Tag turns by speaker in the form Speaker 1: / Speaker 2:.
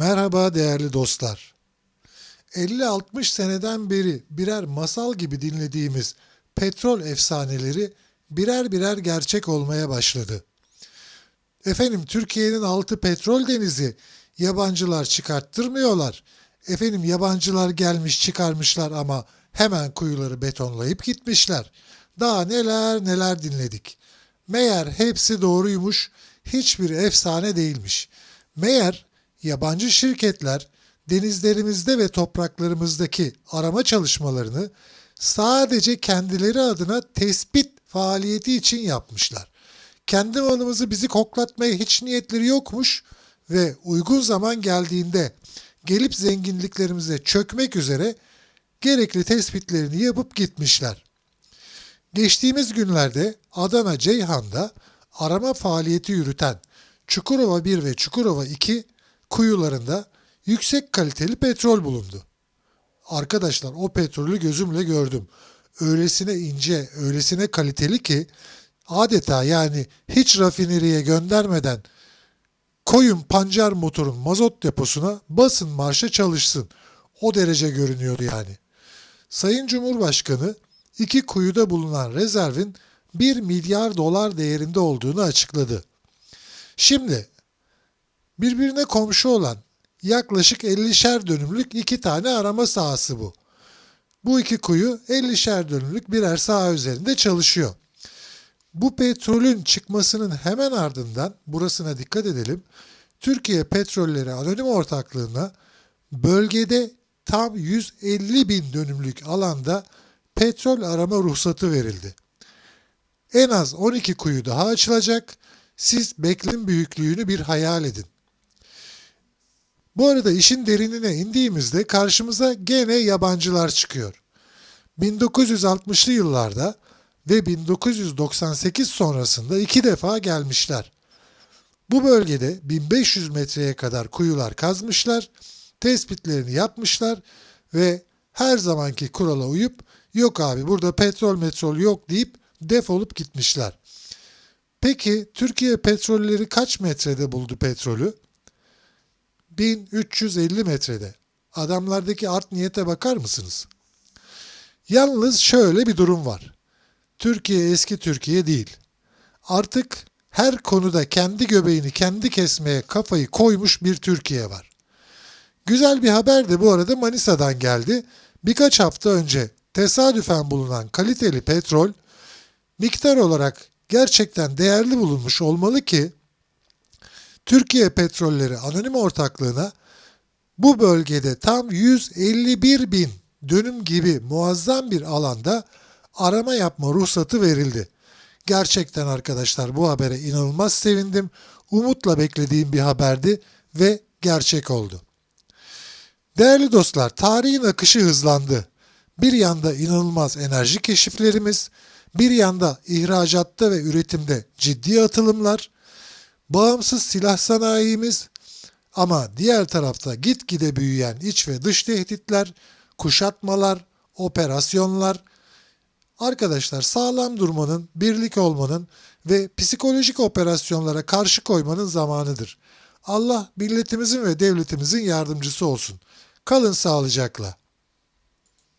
Speaker 1: Merhaba değerli dostlar. 50-60 seneden beri birer masal gibi dinlediğimiz petrol efsaneleri birer birer gerçek olmaya başladı. Efendim Türkiye'nin altı petrol denizi yabancılar çıkarttırmıyorlar. Efendim yabancılar gelmiş çıkarmışlar ama hemen kuyuları betonlayıp gitmişler. Daha neler neler dinledik. Meğer hepsi doğruymuş, hiçbir efsane değilmiş. Meğer yabancı şirketler denizlerimizde ve topraklarımızdaki arama çalışmalarını sadece kendileri adına tespit faaliyeti için yapmışlar. Kendi malımızı bizi koklatmaya hiç niyetleri yokmuş ve uygun zaman geldiğinde gelip zenginliklerimize çökmek üzere gerekli tespitlerini yapıp gitmişler. Geçtiğimiz günlerde Adana Ceyhan'da arama faaliyeti yürüten Çukurova 1 ve Çukurova 2 kuyularında yüksek kaliteli petrol bulundu. Arkadaşlar o petrolü gözümle gördüm. Öylesine ince, öylesine kaliteli ki adeta yani hiç rafineriye göndermeden koyun pancar motorun mazot deposuna basın marşa çalışsın. O derece görünüyordu yani. Sayın Cumhurbaşkanı iki kuyuda bulunan rezervin 1 milyar dolar değerinde olduğunu açıkladı. Şimdi birbirine komşu olan yaklaşık 50'şer dönümlük iki tane arama sahası bu. Bu iki kuyu 50'şer dönümlük birer saha üzerinde çalışıyor. Bu petrolün çıkmasının hemen ardından burasına dikkat edelim. Türkiye Petrolleri Anonim Ortaklığı'na bölgede tam 150 bin dönümlük alanda petrol arama ruhsatı verildi. En az 12 kuyu daha açılacak. Siz bekleyin büyüklüğünü bir hayal edin. Bu arada işin derinine indiğimizde karşımıza gene yabancılar çıkıyor. 1960'lı yıllarda ve 1998 sonrasında iki defa gelmişler. Bu bölgede 1500 metreye kadar kuyular kazmışlar, tespitlerini yapmışlar ve her zamanki kurala uyup yok abi burada petrol metrol yok deyip defolup gitmişler. Peki Türkiye petrolleri kaç metrede buldu petrolü? 1350 metrede. Adamlardaki art niyete bakar mısınız? Yalnız şöyle bir durum var. Türkiye eski Türkiye değil. Artık her konuda kendi göbeğini kendi kesmeye kafayı koymuş bir Türkiye var. Güzel bir haber de bu arada Manisa'dan geldi. Birkaç hafta önce tesadüfen bulunan kaliteli petrol miktar olarak gerçekten değerli bulunmuş olmalı ki Türkiye Petrolleri Anonim Ortaklığı'na bu bölgede tam 151 bin dönüm gibi muazzam bir alanda arama yapma ruhsatı verildi. Gerçekten arkadaşlar bu habere inanılmaz sevindim. Umutla beklediğim bir haberdi ve gerçek oldu. Değerli dostlar, tarihin akışı hızlandı. Bir yanda inanılmaz enerji keşiflerimiz, bir yanda ihracatta ve üretimde ciddi atılımlar, bağımsız silah sanayimiz ama diğer tarafta gitgide büyüyen iç ve dış tehditler, kuşatmalar, operasyonlar. Arkadaşlar sağlam durmanın, birlik olmanın ve psikolojik operasyonlara karşı koymanın zamanıdır. Allah milletimizin ve devletimizin yardımcısı olsun. Kalın sağlıcakla.